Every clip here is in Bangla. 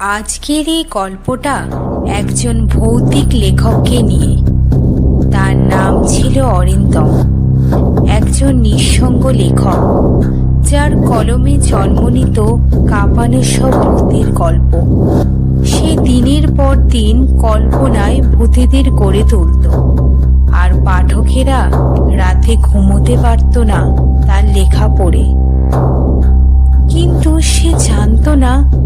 আজকের এই গল্পটা একজন ভৌতিক লেখককে নিয়ে। তার নাম ছিল অরিন্দম। একজন নিঃসঙ্গ লেখক, যার কলমে জন্ম নিত কাঁপানো সব ভূতের গল্প। সে দিনের পর দিন কল্পনায় ভূতেদের গড়ে তুলত। আর পাঠকেরা রাতে ঘুমোতে পারত না তার লেখা পড়ে। কিন্তু সে জানতো না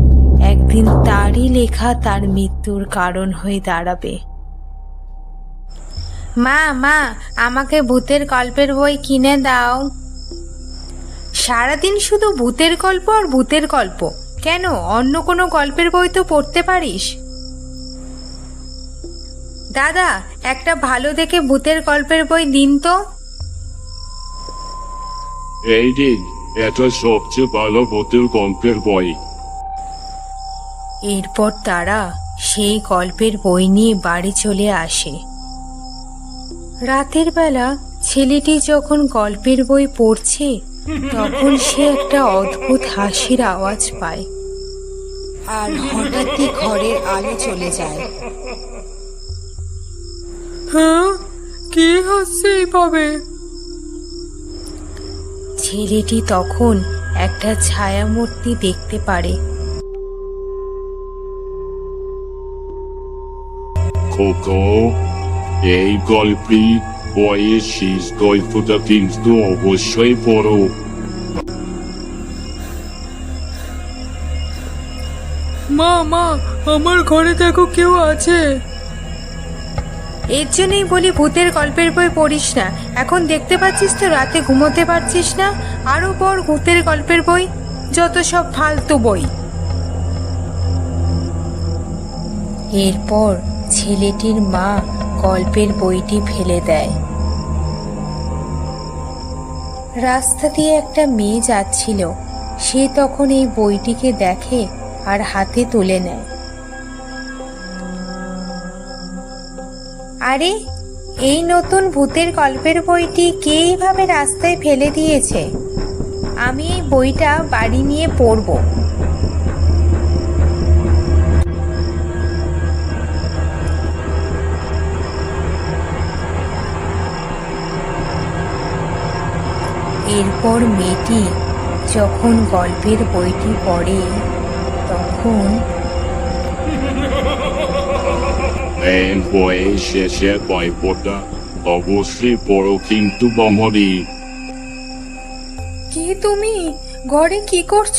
একদিন তারই লেখা তার মৃত্যুর কারণ হয়ে দাঁড়াবে। মা মা, আমাকে ভূতের গল্পের বই কিনে দাও। সারাদিন শুধু ভূতের গল্প আর ভূতের গল্প। কেন? অন্য কোনো গল্পের বই তো পড়তে পারিস। দাদা, একটা ভালো দেখে ভূতের গল্পের বই দিন তো। এই দিন, এটা সবচেয়ে ভালো ভূতের গল্পের বই। এরপর তারা সেই গল্পের বই নিয়ে বাড়ি চলে আসে। রাতের বেলা ছেলেটি যখন গল্পের বই পড়ছে তখন সে একটা অদ্ভুত হাসির আওয়াজ পায়। আর হঠাৎই ঘরের আলো চলে যায়। হ্যাঁ কি হচ্ছে এইভাবে? ছেলেটি তখন একটা ছায়ামূর্তি দেখতে পারে। খোকো এই গল্পই বইয়ের শেষ গল্পটা কিন্তু অবশ্যই পড়ো। মা মা আমার ঘরে দেখো কেউ আছে। এর জন্যই বলি ভূতের গল্পের বই পড়িস না। এখন দেখতে পাচ্ছিস তো রাতে ঘুমোতে পারছিস না। আরও পর ভূতের গল্পের বই যত সব ফালতু বই। এরপর ছেলেটির মা গল্পের বইটি ফেলে দেয়। রাস্তা দিয়ে একটা মেয়ে যাচ্ছিল। সে তখন এই বইটিকে দেখে আর হাতে তুলে নেয়। আরে, এই নতুন ভূতের গল্পের বইটি কে এইভাবে রাস্তায় ফেলে দিয়েছে? আমি এই বইটা বাড়ি নিয়ে পড়ব। এরপর মেয়েটি যখন গল্পের বইটি পড়ে তখন শেষের গল্পটা অবশ্যই পড়ো কিন্তু বমরি কি তুমি? ঘরে কি করছ?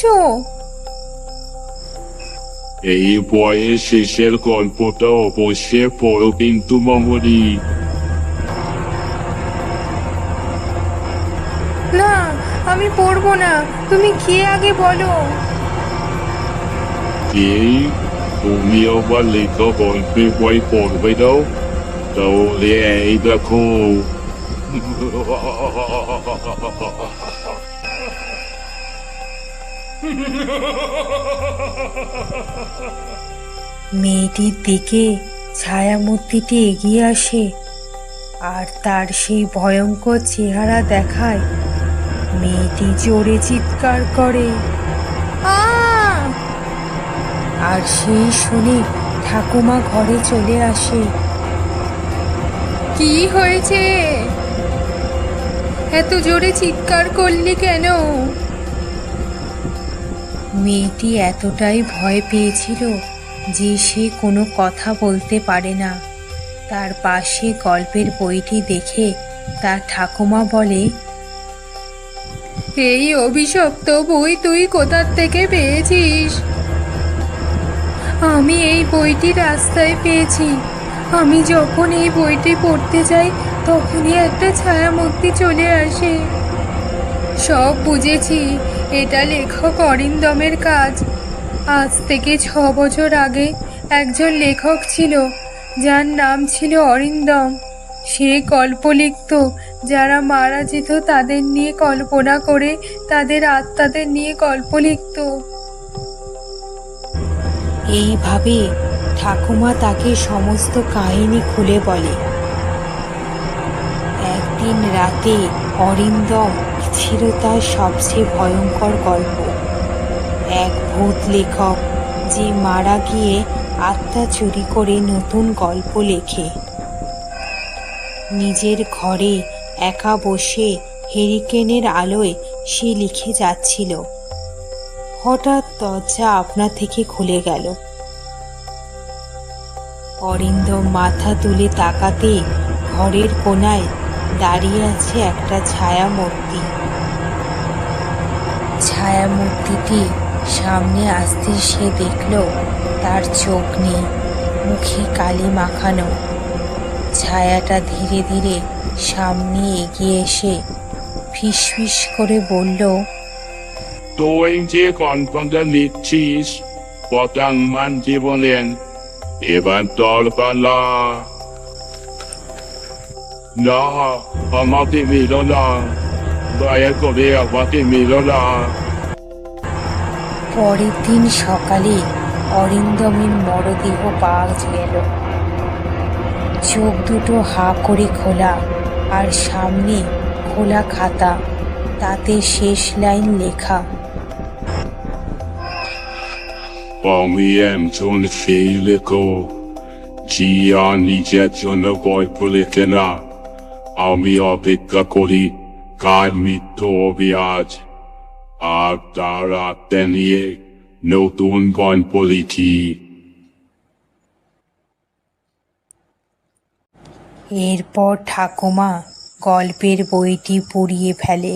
এই বইয়ের শেষের গল্পটা অবশ্যই পড়ো কিন্তু বমরি আমি পড়ব না। তুমি কে আগে বলো। এই তুমি আবার লেখা গল্পের বই পড়বে দাও তাহলে এই দেখো। মেয়েটির দিকে ছায়ামূর্তিটি এগিয়ে আসে আর তার সেই ভয়ঙ্কর চেহারা দেখায় মেয়েটি জোরে চিৎকার করে। আর সেই শুনে ঠাকুমা ঘরে চলে আসে। কি হয়েছে? এত জোরে চিৎকার করলি কেন? মেয়েটি এতটাই ভয় পেয়েছিল যে সে কোনো কথা বলতে পারে না। তার পাশে গল্পের বইটি দেখে তার ঠাকুমা বলে এই অভিশপ্ত বই তুই কোথার থেকে পেয়েছিস? আমি এই বইটি রাস্তায় পেয়েছি। আমি যখন এই বইটি পড়তে যাই, তখনই একটা ছায়ামূর্তি চলে আসে। সব বুঝেছি, এটা লেখক অরিন্দমের কাজ। আজ থেকে ছ বছর আগে একজন লেখক ছিল, যার নাম ছিল অরিন্দম। সে গল্প লিখত যারা মারা যেত তাদের নিয়ে কল্পনা করে তাদের আত্মাদের নিয়ে গল্প লিখত এইভাবে ঠাকুমা তাকে সমস্ত কাহিনী খুলে বলে। একদিন রাতে অরিন্দম ছিল তার সবচেয়ে ভয়ঙ্কর গল্প। এক ভূত লেখক যে মারা গিয়ে আত্মা চুরি করে নতুন গল্প লেখে। নিজের ঘরে একা বসে হেরিকেনের আলোয় সে লিখে যাচ্ছিল। হঠাৎ দরজা আপনা থেকে খুলে গেল। অরিন্দম মাথা তুলে তাকাতে ঘরের কোনায় দাঁড়িয়ে আছে একটা ছায়া মূর্তি ছায়া মূর্তিটি সামনে আসতে সে দেখল, তার চোখ নেই, মুখে কালি মাখানো। ছায়াটা ধীরে ধীরে সামনে এগিয়ে এসে ফিসফিস করে বলল তুই যে কনফার্মটা নিচ্ছিস পতাংমান জীবনের এবার তোর পালা। না আমাকে মিলো না দয়া করে আমাকে মিলো না। পরের দিন সকালে অরিন্দমের মরদেহ পাওয়া গেল। চোখ দুটো হা করে খোলা আর সামনে খোলা খাতা, তাতে শেষ লাইন লেখা। আমি একজন সেই লেখক জিয়া নিজের জন্য গল্প লেখে না। আমি অপেক্ষা করি কার মৃত্যু হবে আজ। আর তার আত্মা নিয়ে নতুন গল্প লিখি। এরপর ঠাকুমা গল্পের বইটি পুড়িয়ে ফেলে।